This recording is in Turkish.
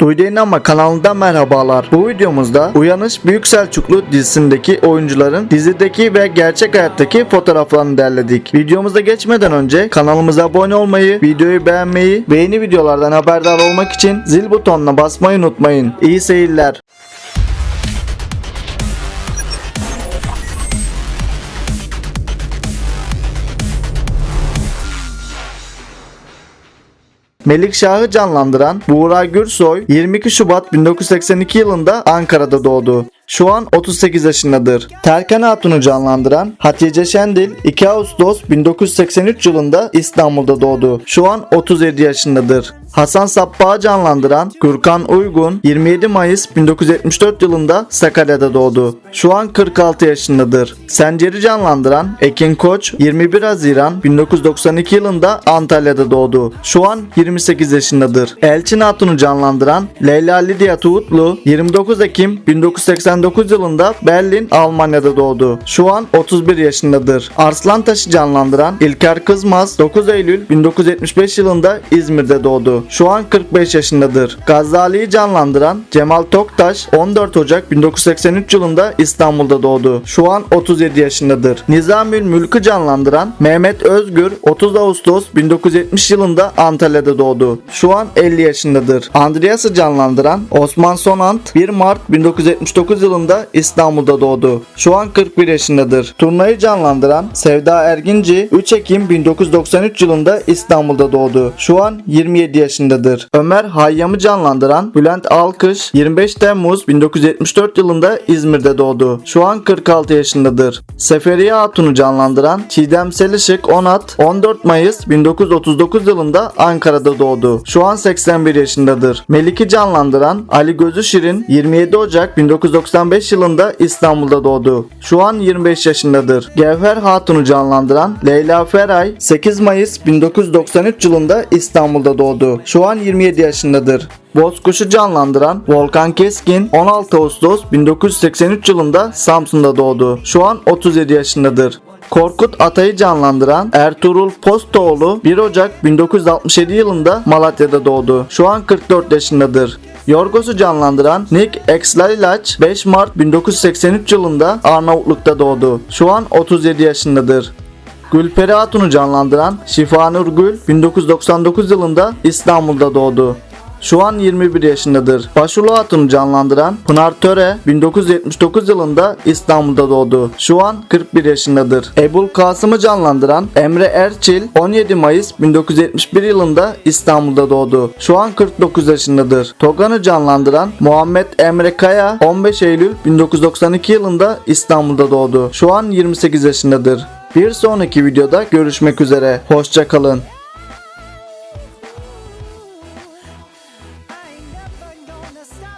Duyduğun ama kanalından merhabalar. Bu videomuzda Uyanış Büyük Selçuklu dizisindeki oyuncuların dizideki ve gerçek hayattaki fotoğraflarını derledik. Videomuza geçmeden önce kanalımıza abone olmayı, videoyu beğenmeyi ve yeni videolardan haberdar olmak için zil butonuna basmayı unutmayın. İyi seyirler. Melikşah'ı canlandıran Buğra Gürsoy 22 Şubat 1982 yılında Ankara'da doğdu. Şu an 38 yaşındadır. Terkan Hatun'u canlandıran Hatice Şendil 2 Ağustos 1983 yılında İstanbul'da doğdu. Şu an 37 yaşındadır. Hasan Sappah'ı canlandıran Gürkan Uygun 27 Mayıs 1974 yılında Sakarya'da doğdu. Şu an 46 yaşındadır. Sencer'i canlandıran Ekin Koç 21 Haziran 1992 yılında Antalya'da doğdu. Şu an 28 yaşındadır. Elçin Hatun'u canlandıran Leyla Lidya Tuğutlu 29 Ekim 1989 yılında Berlin, Almanya'da doğdu. Şu an 31 yaşındadır. Arslantaş'ı canlandıran İlker Kızmaz 9 Eylül 1975 yılında İzmir'de doğdu. Şu an 45 yaşındadır. Gazali'yi canlandıran Cemal Toktaş 14 Ocak 1983 yılında İstanbul'da doğdu. Şu an 37 yaşındadır. Nizamül Mülk'ü canlandıran Mehmet Özgür 30 Ağustos 1970 yılında Antalya'da doğdu. Şu an 50 yaşındadır. Andreas'ı canlandıran Osman Sonant 1 Mart 1979 yılında İstanbul'da doğdu. Şu an 41 yaşındadır. Turnayı canlandıran Sevda Erginci 3 Ekim 1993 yılında İstanbul'da doğdu. Şu an 27 yaşındadır. Ömer Hayyam'ı canlandıran Bülent Alkış 25 Temmuz 1974 yılında İzmir'de doğdu. Şu an 46 yaşındadır. Seferiye Hatun'u canlandıran Çiğdem Selişik Onat 14 Mayıs 1939 yılında Ankara'da doğdu. Şu an 81 yaşındadır. Melik'i canlandıran Ali Gözü Şirin 27 Ocak 1995 yılında İstanbul'da doğdu. Şu an 25 yaşındadır. Gevher Hatun'u canlandıran Leyla Feray 8 Mayıs 1993 yılında İstanbul'da doğdu. Şu an 27 yaşındadır. Bozkuş'u canlandıran Volkan Keskin 16 Ağustos 1983 yılında Samsun'da doğdu. Şu an 37 yaşındadır. Korkut Atay'ı canlandıran Ertuğrul Postoğlu 1 Ocak 1967 yılında Malatya'da doğdu. Şu an 44 yaşındadır. Yorgos'u canlandıran Nick Exlalilaç 5 Mart 1983 yılında Arnavutluk'ta doğdu. Şu an 37 yaşındadır. Gülperi Hatun'u canlandıran Şifanur Gül 1999 yılında İstanbul'da doğdu. Şu an 21 yaşındadır. Başulu Hatun'u canlandıran Pınar Töre 1979 yılında İstanbul'da doğdu. Şu an 41 yaşındadır. Ebul Kasım'ı canlandıran Emre Erçil 17 Mayıs 1971 yılında İstanbul'da doğdu. Şu an 49 yaşındadır. Togan'ı canlandıran Muhammed Emre Kaya 15 Eylül 1992 yılında İstanbul'da doğdu. Şu an 28 yaşındadır. Bir sonraki videoda görüşmek üzere. Hoşçakalın.